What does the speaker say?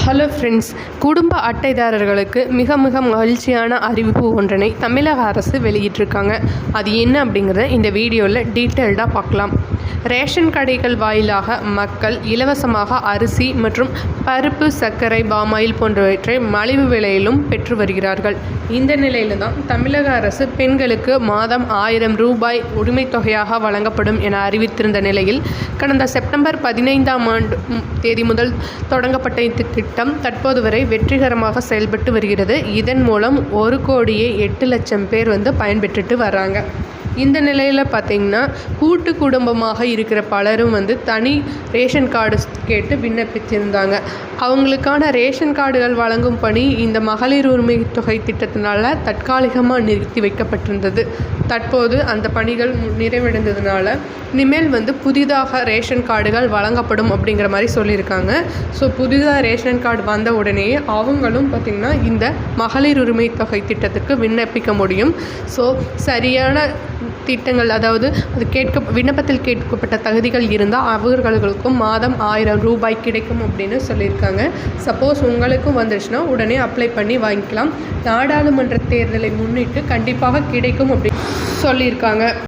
Hello friends குடும்ப அட்டைதாரர்களுக்கு மிக மிக மகிழ்ச்சியான அறிவிப்பு ஒன்றினை தமிழக அரசு வெளியிட்டிருக்காங்க. அது என்ன அப்படிங்கிறத இந்த வீடியோவில் டீட்டெயில்டாக பார்க்கலாம். ரேஷன் கடைகள் வாயிலாக மக்கள் இலவசமாக அரிசி மற்றும் பருப்பு சர்க்கரை பாமாயில் போன்றவற்றை மலிவு விலையிலும் பெற்று வருகிறார்கள். இந்த நிலையில் தான் தமிழக அரசு பெண்களுக்கு மாதம் ஆயிரம் ரூபாய் உரிமைத் தொகையாக வழங்கப்படும் என அறிவித்திருந்த நிலையில் கடந்த செப்டம்பர் பதினைந்தாம் ஆண்டு தேதி முதல் தொடங்கப்பட்ட இந்த திட்டம் தற்போது வரை வெற்றிகரமாக செயல்பட்டு வருகிறது. இதன் மூலம் ஒரு கோடியே எட்டு லட்சம் பேர் வந்து பயன்பெற்றுட்டு வராங்க. இந்த நிலையில் பார்த்தீங்கன்னா கூட்டு குடும்பமாக இருக்கிற பலரும் வந்து தனி ரேஷன் கார்டு கேட்டு விண்ணப்பித்திருந்தாங்க அவங்களுக்கான ரேஷன் கார்டுகள் வழங்கும் பணி இந்த மகளிர் உரிமை தொகை திட்டத்தினால தற்காலிகமாக நிறுத்தி வைக்கப்பட்டிருந்தது. தற்போது அந்த பணிகள் நிறைவடைந்ததுனால இனிமேல் வந்து புதிதாக ரேஷன் கார்டுகள் வழங்கப்படும் அப்படிங்கிற மாதிரி சொல்லியிருக்காங்க. ஸோ புதிதாக ரேஷன் கார்டு வந்த உடனே அவங்களும் பார்த்திங்கன்னா இந்த மகளிர் உரிமை தொகை திட்டத்துக்கு விண்ணப்பிக்க முடியும். ஸோ சரியான திட்டங்கள் அதாவது அது கேட்க விண்ணப்பத்தில் கேட்கப்பட்ட தகுதிகள் இருந்தால் அவர்களுக்கும் மாதம் ஆயிரம் ரூபாய் கிடைக்கும் அப்படின்னு சொல்லியிருக்காங்க. சப்போஸ் உங்களுக்கும் வந்துருச்சுன்னா உடனே அப்ளை பண்ணி வாங்கிக்கலாம். நாடாளுமன்ற தேர்தலை முன்னிட்டு கண்டிப்பாக கிடைக்கும் அப்படின்னு சொல்லியிருக்காங்க.